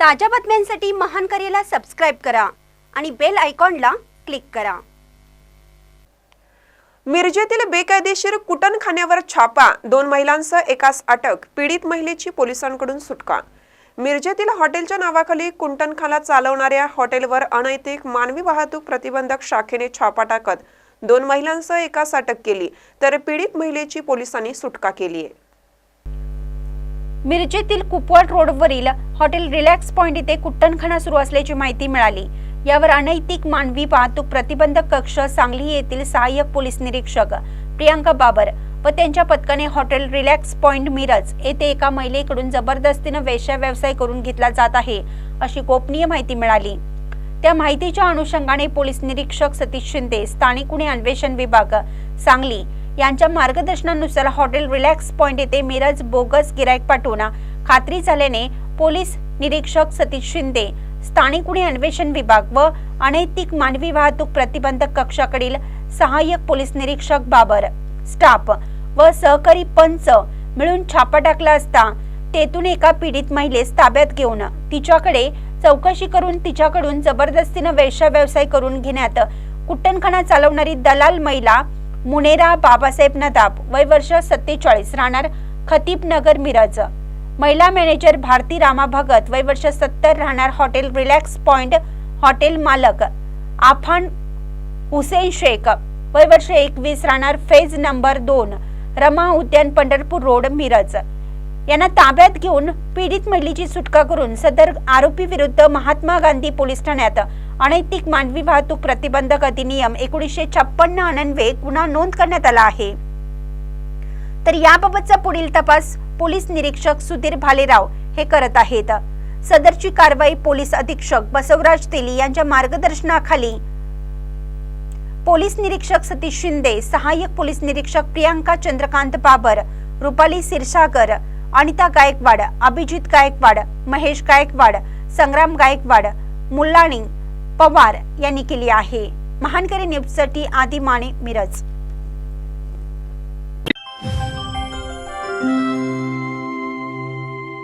ताज्या बातम्यांसाठी महान करेला सबस्क्राईब करा आणि बेल आयकॉनला क्लिक करा. मिरजेतील बेकायदेशीर कुटणखान्यावर छापा दोन महिलांसह एकास अटक पीडित महिलेची पोलिसांकडून सुटका. मिरजेतील हॉटेलच्या नावाखाली कुंटणखाना चालवणाऱ्या हॉटेलवर अनैतिक मानवी वाहतूक प्रतिबंधक शाखेने छापा टाकत दोन महिलांसह एकास अटक केली तर पीडित महिलेची पोलिसांनी सुटका केली आहे मिरजेतील कुपवाड रोडवरील हॉटेल रिलॅक्स पॉइंट इथे कुट्टणखाना सुरू असल्याची माहिती मिळाली. यावर अनैतिक मानवी वाहतूक प्रतिबंधक कक्ष सांगली येथील सहाय्यक पोलीस निरीक्षक प्रियांका बाबर व त्यांच्या पथकाने हॉटेल रिलॅक्स पॉइंट मिरज येथे एका महिलेकडून जबरदस्तीनं वेश्या व्यवसाय करून घेतला जात आहे अशी गोपनीय माहिती मिळाली. त्या माहितीच्या अनुषंगाने पोलीस निरीक्षक सतीश शिंदे स्थानिक गुन्हे अन्वेषण विभाग सांगली यांच्या मार्गदर्शनानुसार हॉटेल रिलॅक्स पॉइंट येथे मिरज बोगस गिरायक पाठवून खात्री झाल्याने पोलीस निरीक्षक सतीश शिंदे स्थानिक गुन्हे अन्वेषण विभाग व अनैतिक मानवी वाहतूक प्रतिबंधक कक्षाकडील सहाय्यक पोलीस निरीक्षक बाबर स्टाफ व सहकारी पंच मिळून छापा टाकला असता तेथून एका पीडित महिलेस ताब्यात घेऊन तिच्याकडे चौकशी करून तिच्याकडून जबरदस्तीनं वेश्या व्यवसाय करून घेण्यात कुट्टणखाना चालवणारी दलाल महिला मुनेरा बाबासाहेब नदाब वय वर्ष सत्तेचाळीस राहणार खतीब नगर मिरज. महिला मॅनेजर भारती रामा भगत वय वर्ष सत्तर राहणार हॉटेल रिलॅक्स पॉइंट हॉटेल मालक. आफान हुसेन शेख वय वर्ष एकवीस राहणार फेज नंबर दोन रमा उद्यान पंढरपूर रोड मिरज. यांना ताब्यात घेऊन पीडित महिलेची सुटका करून सदर आरोपी विरुद्ध महात्मा गांधी पोलीस ठाण्यात अनैतिक मानवी वाहतूक प्रतिबंधक अधिनियम एकोणीसशे छप्पन्न अनन्वे गुन्हा नोंद करण्यात आला आहे. तर याबाबतचा पुढील तपास पोलीस निरीक्षक सुधीर भालेराव हे करत आहेत. सदरची कारवाई पोलीस अधीक्षक बसवराज तेली यांच्या मार्गदर्शनाखाली. पोलीस निरीक्षक सतीश शिंदे सहाय्यक पोलीस निरीक्षक प्रियांका चंद्रकांत बाबर रुपाली सिरसागर अनिता गायकवाड अभिजित गायकवाड महेश गायकवाड संग्राम गायकवाड मुल्लाणी पवार यांनी केली आहे. महानकरी न्यूजसाठी आदी माने मिरज